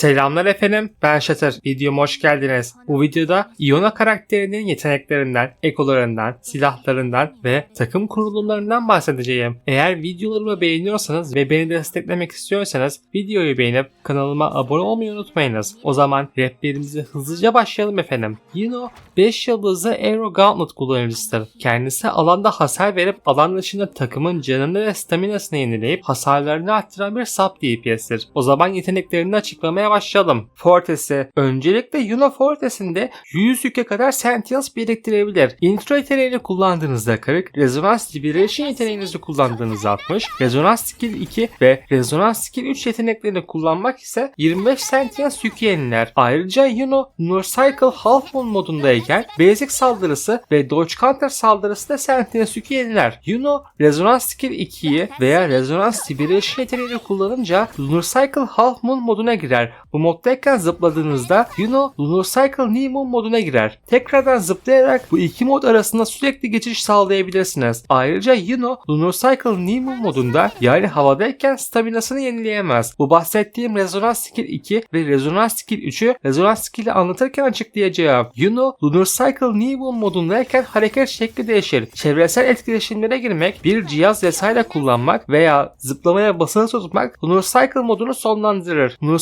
Selamlar efendim, ben Şatır. Videoma hoş geldiniz. Bu videoda Iona karakterinin yeteneklerinden, ekolarından, silahlarından ve takım kurulumlarından bahsedeceğim. Eğer videolarımı beğeniyorsanız ve beni desteklemek istiyorsanız videoyu beğenip kanalıma abone olmayı unutmayınız. O zaman raplerimize hızlıca başlayalım efendim. Ino 5 yıldızlı Aero Gauntlet kullanıcısıdır. Kendisi alanda hasar verip alan dışında takımın canını ve staminasını yenileyip hasarlarını arttıran bir sub DPS'tir. O zaman yeteneklerini açıklamaya başlayalım. Fortes'i. Öncelikle Yuno Fortes'inde 100 yüke kadar Sentience biriktirebilir. Intro yeteneğini kullandığınızda 40, Resonance Liberation yeteneğinizi kullandığınızda 60, Resonance Skill 2 ve Resonance Skill 3 yeteneklerini kullanmak ise 25 Sentience yük yeniler. Ayrıca Yuno Lunar Cycle Half Moon modundayken Basic saldırısı ve Dodge Counter saldırısı da Sentience yükü yeniler. Yuno Resonance Skill 2'yi veya Resonance Liberation yeteneğini kullanınca Lunar Cycle Half Moon moduna girer. Bu moddayken zıpladığınızda Yuno Lunar Cycle New Moon moduna girer. Tekrardan zıplayarak bu iki mod arasında sürekli geçiş sağlayabilirsiniz. Ayrıca Yuno Lunar Cycle New Moon modunda yani havadayken staminasını yenileyemez. Bu bahsettiğim Resonance Skill 2 ve Resonance Skill 3'ü Resonance Skill'i anlatırken açıklayacağım. Yuno Lunar Cycle New Moon modundayken hareket şekli değişir. Çevresel etkileşimlere girmek, bir cihaz vesaire kullanmak veya zıplamaya basılı tutmak Lunar Cycle modunu sonlandırır. Lunar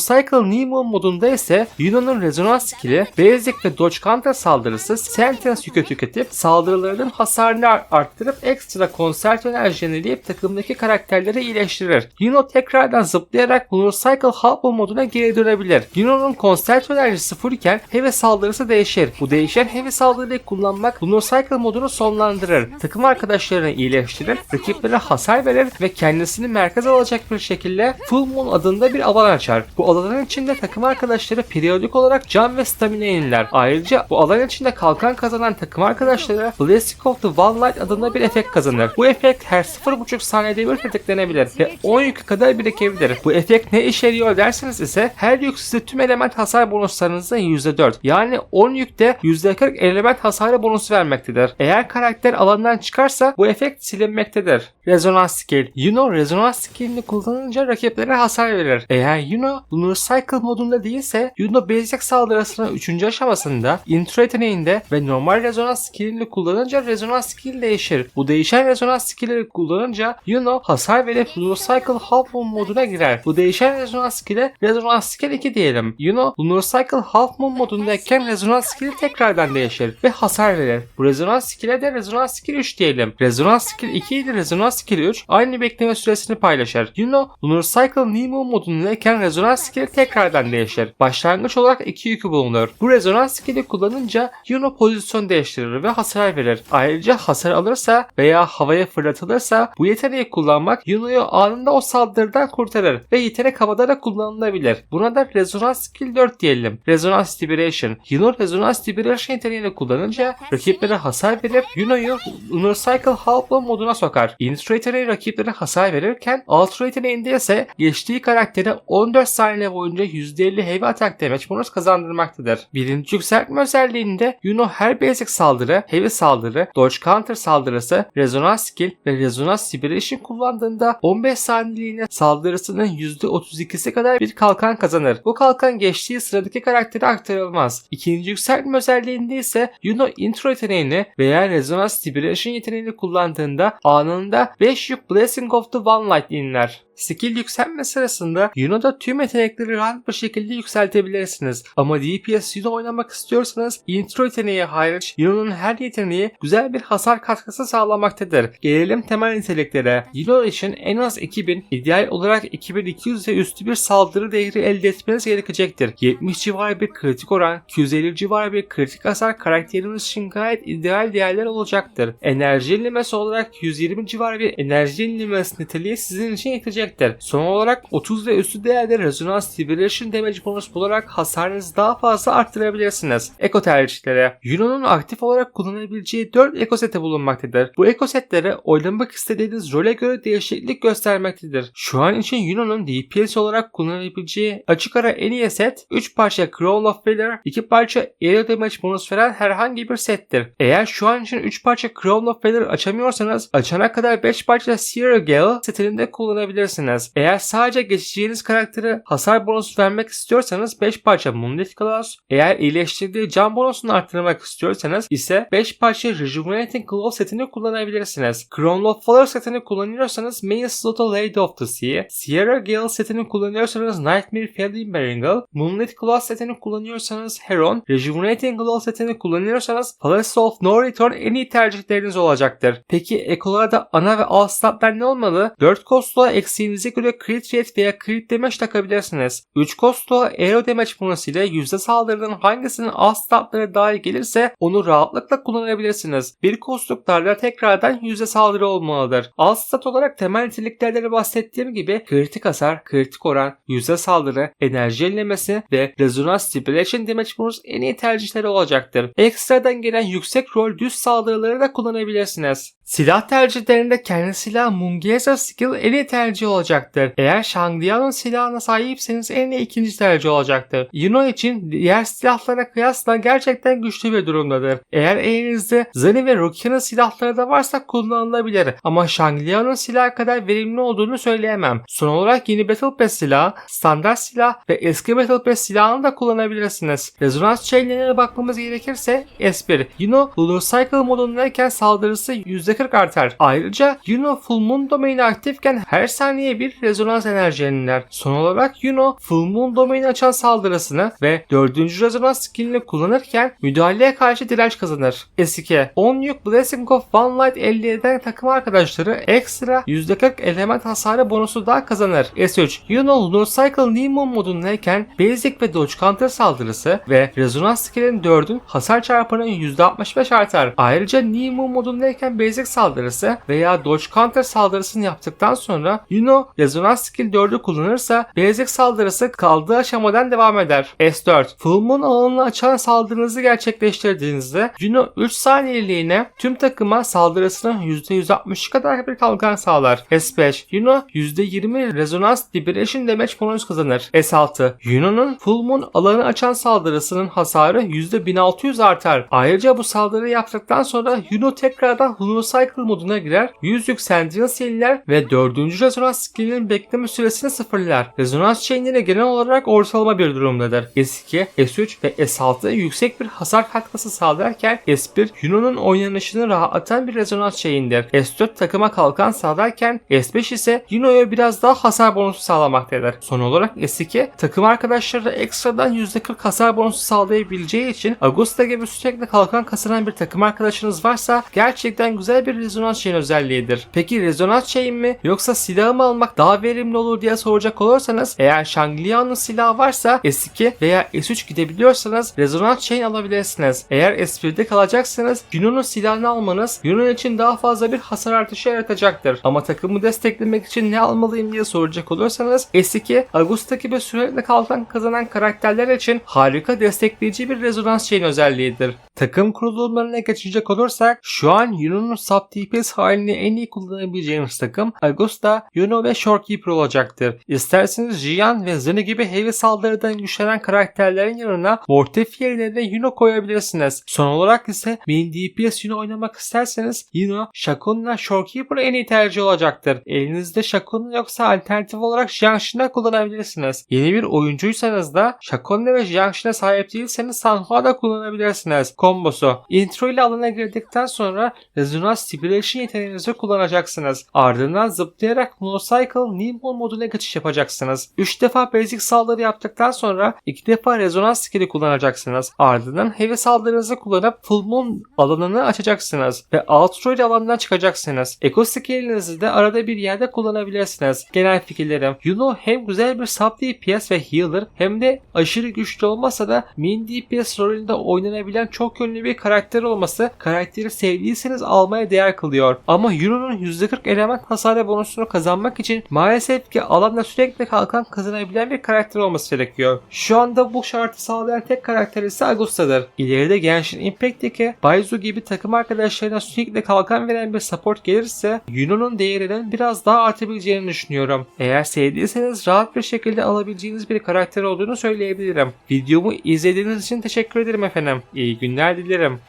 Moon modunda ise Yuno'nun Resonance skill'i Basic ve Dodge Counter saldırısı Sentence yükü tüketip saldırılarının hasarını ar- arttırıp ekstra konsert enerji yenileyip takımdaki karakterleri iyileştirir. Yuno tekrardan zıplayarak Lunar Cycle Half Moon moduna geri dönebilir. Yuno'nun konsert enerjisi sıfır iken heavy saldırısı değişir. Bu değişen heavy saldırıyı kullanmak Lunar Cycle modunu sonlandırır. Takım arkadaşlarını iyileştirir, rakiplere hasar verir ve kendisini merkez alacak bir şekilde Full Moon adında bir alan açar. Bu alanın içinde takım arkadaşları periyodik olarak can ve stamina yeniler. Ayrıca bu alan içinde kalkan kazanan takım arkadaşları Blessing of the One Light adında bir efekt kazanır. Bu efekt her 0.5 saniyede bir tetiklenebilir ve 10 yükü kadar birikebilir. Bu efekt ne işe yarıyor derseniz ise her yük size tüm element hasar bonuslarınızda %4 yani 10 yükte %40 element hasarı bonusu vermektedir. Eğer karakter alandan çıkarsa bu efekt silinmektedir. Resonance Skill Yuno Resonance Skill'ini kullanınca rakiplere hasar verir. Eğer Yuno Lunar Cycle modunda değilse Yuno Basic saldırısının 3. aşamasında intro yeteneğinde ve normal Resonance Skill'ini kullanınca Resonance Skill değişir. Bu değişen Resonance Skill'leri kullanınca Yuno hasar verip Lunar Cycle Half Moon moduna girer. Bu değişen Resonance Skill'e Resonance Skill 2 diyelim. Yuno Lunar Cycle Half Moon modundayken Resonance Skill tekrardan değişir ve hasar verir. Bu Resonance Skill'e de Resonance Skill 3 diyelim. Resonance Skill 2 ile Resonance Skill 3 aynı bekleme süresini paylaşır. Yuno Lunar Cycle New Moon modundayken Resonance Skill tekrardan değişir. Başlangıç olarak iki yükü bulunur. Bu Resonance Skill'i kullanınca Yuno pozisyon değiştirir ve hasar verir. Ayrıca hasar alırsa veya havaya fırlatılırsa bu yeteneği kullanmak Yuno'yu anında o saldırıdan kurtarır ve yetenek havada da kullanılabilir. Buna da Resonance Skill 4 diyelim. Resonance Liberation. Yuno Resonance Liberation yeteneğini kullanınca rakiplere hasar verip Yuno'yu Lunar Cycle Half Moon moduna sokar. Yeteneği rakiplere hasar verirken yeteneğinde ise geçtiği karaktere 14 saniye boyunca %50 heavy attack damage bonus kazandırmaktadır. Birinci yükseltme özelliğinde Yuno her basic saldırı, heavy saldırı, dodge counter saldırısı, resonance skill ve resonance liberation kullandığında 15 saniyeliğine saldırısının %32'si kadar bir kalkan kazanır. Bu kalkan geçtiği sıradaki karaktere aktarılmaz. İkinci yükseltme özelliğinde ise Yuno intro yeteneğini veya resonance liberation yeteneğini kullandığında anında 5 yük blessing of the one light inler. Skill yükseltme sırasında Yuno'da tüm yetenekleri rahat bir şekilde yükseltebilirsiniz. Ama DPS Yuno oynamak istiyorsanız intro yeteneği hariç Yuno'nun her yeteneği güzel bir hasar katkısı sağlamaktadır. Gelelim temel niteliklere. Yuno için en az 2000, ideal olarak 2200 ve üstü bir saldırı değeri elde etmeniz gerekecektir. 70 civarı bir kritik oran, 250 civarı bir kritik hasar karakteriniz için gayet ideal değerler olacaktır. Enerji yenilemesi olarak 120 civarı bir enerji yenilemesi niteliği sizin için yetecektir. Son olarak 30 ve üstü değerde Resonance Liberation Damage bonus bularak hasarınızı daha fazla arttırabilirsiniz. Eko tercihleri Yuno'nun aktif olarak kullanabileceği 4 eko seti bulunmaktadır. Bu eko setleri oynamak istediğiniz role göre değişiklik göstermektedir. Şu an için Yuno'nun DPS olarak kullanabileceği açık ara en iyi set 3 parça Crown of Valor, 2 parça Aerial Damage bonus veren herhangi bir settir. Eğer şu an için 3 parça Crown of Valor açamıyorsanız açana kadar 5 parça Sierra Gale setini de kullanabilirsiniz. Eğer sadece geçeceğiniz karakteri hasar bonusu bonusu vermek istiyorsanız 5 parça Moonlit Glass, eğer iyileştirdiği can bonusunu arttırmak istiyorsanız ise 5 parça Rejuvenating Glow setini kullanabilirsiniz. Crown of Fire setini kullanıyorsanız Main Slot'a Lady of the Sea, Sierra Gale setini kullanıyorsanız Nightmare Fairy Berengal, Moonlit Glass setini kullanıyorsanız Heron, Rejuvenating Glow setini kullanıyorsanız Palace of No Return en iyi tercihleriniz olacaktır. Peki ekolarda ana ve alt statlar ne olmalı? 4 kostluğa eksiğinize göre crit rate veya crit damage takabilirsiniz. 3 kostluğa aero damage bonusu ile yüzde saldırının hangisinin alt statları daha iyi gelirse onu rahatlıkla kullanabilirsiniz. Bir kostluklarda tekrardan yüzde saldırı olmalıdır. Alt stat olarak temel niteliklerden bahsettiğim gibi kritik hasar, kritik oran, yüzde saldırı, enerji yenilemesi ve rezonans stipulation damage bonus en iyi tercihleri olacaktır. Ekstradan gelen yüksek rol düz saldırıları da kullanabilirsiniz. Silah tercihlerinde kendi silah Mungesa skill en iyi tercih olacaktır. Eğer Shangdiao'nun silahına sahipseniz en iyi ikinci tercih olacaktır. Yuno için diğer silahlara kıyasla gerçekten güçlü bir durumdadır. Eğer elinizde Zani ve Rukia'nın silahları da varsa kullanılabilir. Ama Shangdiao'nun silahı kadar verimli olduğunu söyleyemem. Son olarak yeni Battle Pass silahı, standart silah ve eski Battle Pass silahını da kullanabilirsiniz. Rezonans chainlerine bakmamız gerekirse S1. Yuno Lunar Cycle modundayken saldırısı %40 artar. Ayrıca Yuno Full Moon domaini aktifken her saniye bir rezonans enerji yeniler. Son olarak Yuno Full Moon domaini açan saldırısını ve 4. rezonans skillini kullanırken müdahaleye karşı direnç kazanır. S2 10 yük Blessing of One Light elde eden takım arkadaşları ekstra %40 element hasarı bonusu daha kazanır. S3 Yuno Lunar Cycle New Moon modundayken Basic ve Dodge Counter saldırısı ve rezonans skillinin 4'ün hasar çarpanı %65 artar. Ayrıca New Moon modundayken Basic saldırısı veya Dodge Counter saldırısını yaptıktan sonra Yuno rezonans skill 4'ü kullanırsa Basic saldırısı kaldığı aşamadan devam eder. S4 Full Moon alanını açan saldırınızı gerçekleştirdiğinizde Yuno 3 saniyeliğine tüm takıma saldırısının %160 kadar bir kalkan sağlar. S5 Yuno %20 rezonans liberation damage bonus kazanır. S6 Yuno'nun Full Moon alanı açan saldırısının hasarı %1600 artar. Ayrıca bu saldırı yaptıktan sonra Yuno tekrardan Lunar Cycle moduna girer, 100 yük Sentinels yeniler ve 4. rezonans skillinin bekleme süresini sıfırlar. Rezonans chainleri genel olarak ortalama bir durumdadır. S2, S3 ve S6 yüksek bir hasar katkısı sağlarken S1 Yuno'nun oynanışını rahatlatan bir rezonans chain'dir. S4 takıma kalkan sağlarken S5 ise Yuno'ya biraz daha hasar bonusu sağlamaktadır. Son olarak S2 takım arkadaşları ekstradan %40 hasar bonusu sağlayabileceği için Augusta gibi sürekli kalkan kazanan bir takım arkadaşınız varsa gerçekten güzel bir rezonans chain özelliğidir. Peki rezonans chain mi yoksa silahı mı almak daha verimli olur diye soracak olursanız eğer Shanglia'nın silahı varsa S2 veya S3 gidebiliyorsanız rezonans chain alabilirsiniz. Eğer S1'de kalacaksanız Yuno'nun silahını almanız Yuno için daha fazla bir hasar artışı yaratacaktır. Ama takımı desteklemek için ne almalıyım diye soracak olursanız S2 Augusta gibi sürekli kalkan kazanan karakterler için harika destekleyici bir rezonans chain özelliğidir. Takım kurulumlarına geçecek olursak şu an Yuno'nun sub DPS halini en iyi kullanabileceğiniz takım Augusta, Yuno ve Shorekeeper olacaktır. İsterseniz Jian ve Zeni gibi heavy saldırıdan güçlenen karakterlerin yanına Mortef yerine de Yuno koyabilirsiniz. Son olarak ise main DPS Yuno oynamak isterseniz Yuno, Shakun'la Shorekeeper en iyi tercih olacaktır. Elinizde Shakun yoksa alternatif olarak Jiangxin'e kullanabilirsiniz. Yeni bir oyuncuysanız da Shakun'la ve Jiangxin'e sahip değilseniz Sanhua da kullanabilirsiniz. Kombosu. Intro ile alana girdikten sonra Resonance Stimulation yeteneğinizi kullanacaksınız. Ardından zıplayarak Monocycle Nimble moduna geçiş yapacaksınız. 3 defa basic saldırı yaptıktıktan sonra 2 defa rezonans skill'i kullanacaksınız. Ardından heavy saldırınızı kullanıp Full Moon alanını açacaksınız ve Outroid alanından çıkacaksınız. Eco skill'inizi de arada bir yerde kullanabilirsiniz. Genel fikirlerim. Yuno hem güzel bir sub DPS ve healer hem de aşırı güçlü olmasa da main DPS rolünde oynanabilen çok yönlü bir karakter olması karakteri sevdiyseniz almaya değer kılıyor. Ama Euro'nun %40 element hasarı bonusunu kazanmak için maalesef ki alanda sürekli kalkan kazanabilen bir karakter olması gerekiyor. Şu anda bu şartı sağlayan tek karakter ise Agusta'dır. İleride Genshin Impact'teki Baizu gibi takım arkadaşlarına sürekli kalkan veren bir support gelirse Yuno'nun değerinin biraz daha artabileceğini düşünüyorum. Eğer sevdiyseniz rahat bir şekilde alabileceğiniz bir karakter olduğunu söyleyebilirim. Videomu izlediğiniz için teşekkür ederim efendim. İyi günler dilerim.